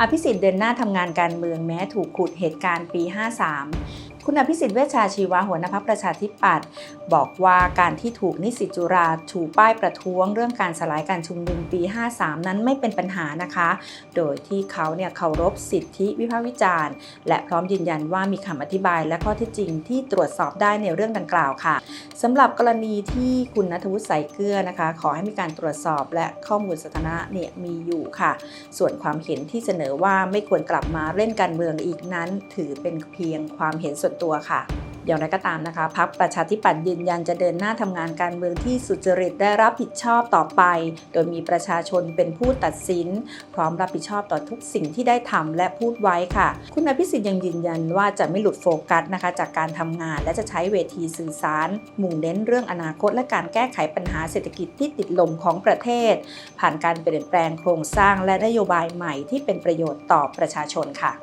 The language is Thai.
อภิสิทธิ์เดินหน้าทำงานการเมืองแม้ถูกขุดเหตุการณ์ปี 53 คุณอภิสิทธิ์เวชชาชีวะหัวหน้าพักประชาธิปัตย์บอกว่าการที่ถูกนิสิตจุฬาชูป้ายประท้วง เรื่องการสลายการชุมนุมปี 53 นั้นไม่เป็นปัญหานะคะ โดยที่เขาเนี่ยเคารพสิทธิวิพากษ์วิจารณ์ และพร้อมยืนยันว่ามีคำอธิบายและข้อเท็จจริงที่ตรวจสอบได้ในเรื่องดังกล่าวค่ะสำหรับกรณีที่คุณนัทวุฒิใส่เกลือนะคะ ขอให้มีการตรวจสอบและข้อมูลสถานะเนี่ยมีอยู่ค่ะ ส่วนความเห็นที่เสนอว่าไม่ควรกลับมาเล่นการเมืองอีกนั้น ถือเป็นเพียงความเห็นส่วนตัวค่ะ อย่างไรก็ตามนะคะพักประชาธิปัตย์ยืนยันจะเดินหน้าทำงานการเมืองที่สุจริตได้รับผิดชอบต่อไป โดยมีประชาชนเป็นผู้ตัดสิน พร้อมรับผิดชอบต่อทุกสิ่งที่ได้ทำและพูดไว้ค่ะ คุณอภิสิทธิ์ยังยืนยันว่าจะไม่หลุดโฟกัสนะคะจากการทำงานและจะใช้เวทีสื่อสาร มุ่งเน้นเรื่องอนาคตและการแก้ไขปัญหาเศรษฐกิจที่ติดลมของประเทศ ผ่านการเปลี่ยนแปลงโครงสร้างและนโยบายใหม่ที่เป็นประโยชน์ต่อประชาชนค่ะ